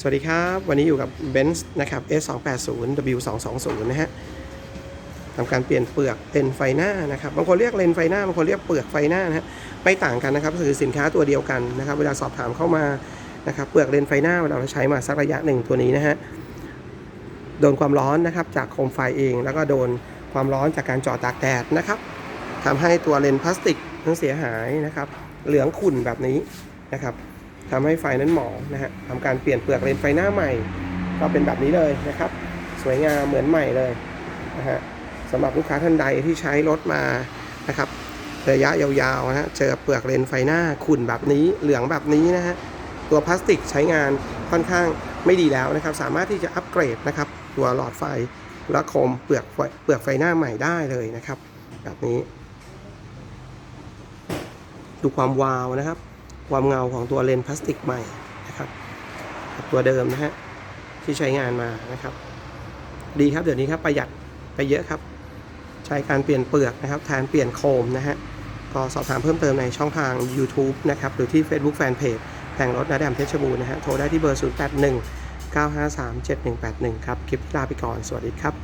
สวัสดีครับ วันนี้อยู่กับ Benz นะครับ S280 W220 นะฮะทำการเปลี่ยนเปลือกเลนไฟหน้านะครับบางคนเรียกเลนไฟหน้าบางคนเรียกเปลือกไฟหน้านะฮะไม่ต่างกันนะครับคือสินค้าตัวเดียวกันนะครับ เวลาสอบถามเข้ามานะครับเปลือกเลนไฟหน้าเราใช้มาสักระยะหนึ่งตัวนี้นะฮะโดนความร้อนนะครับจากโคมไฟเอง แล้วก็โดนความร้อนจากการจาะตากแดดนะครับทำให้ตัวเลนพลาสติกนั้นเสียหายนะครับ เหลืองขุ่นแบบนี้นะครับ ทำให้ไฟนั้นหมองนะฮะทำการเปลี่ยนเปลือกเลนไฟหน้าใหม่ ก็เป็นแบบนี้เลยนะครับ สวยงามเหมือนใหม่เลยนะฮะสำหรับลูกค้าท่านใดที่ใช้รถมานะครับระยะยาวๆนะฮะเจอเปลือกเลนไฟหน้าขุ่นแบบนี้เหลืองแบบนี้นะฮะตัวพลาสติกใช้งานค่อนข้างไม่ดีแล้วนะครับ สามารถที่จะอัปเกรดนะครับ ตัวหลอดไฟและโคมเปลือกเปลือกไฟหน้าใหม่ได้เลยนะครับ แบบนี้ ดูความวาวนะครับ ความเงาของตัวเลนส์พลาสติกใหม่นะครับกับตัวเดิมนะฮะที่ใช้งานมานะครับ ดีครับเดี๋ยวนี้ครับประหยัดไปเยอะครับ ใช้การเปลี่ยนเปลือกนะครับแทนเปลี่ยนโคมนะฮะก็สอบถามเพิ่มเติมในช่องทาง YouTube นะครับหรือที่ Facebook Fanpage แต่งรถนาแดมเพชรบูรณ์นะฮะโทรได้ที่เบอร์ 081 953 7181 ครับ คลิปลาไปก่อน สวัสดีครับ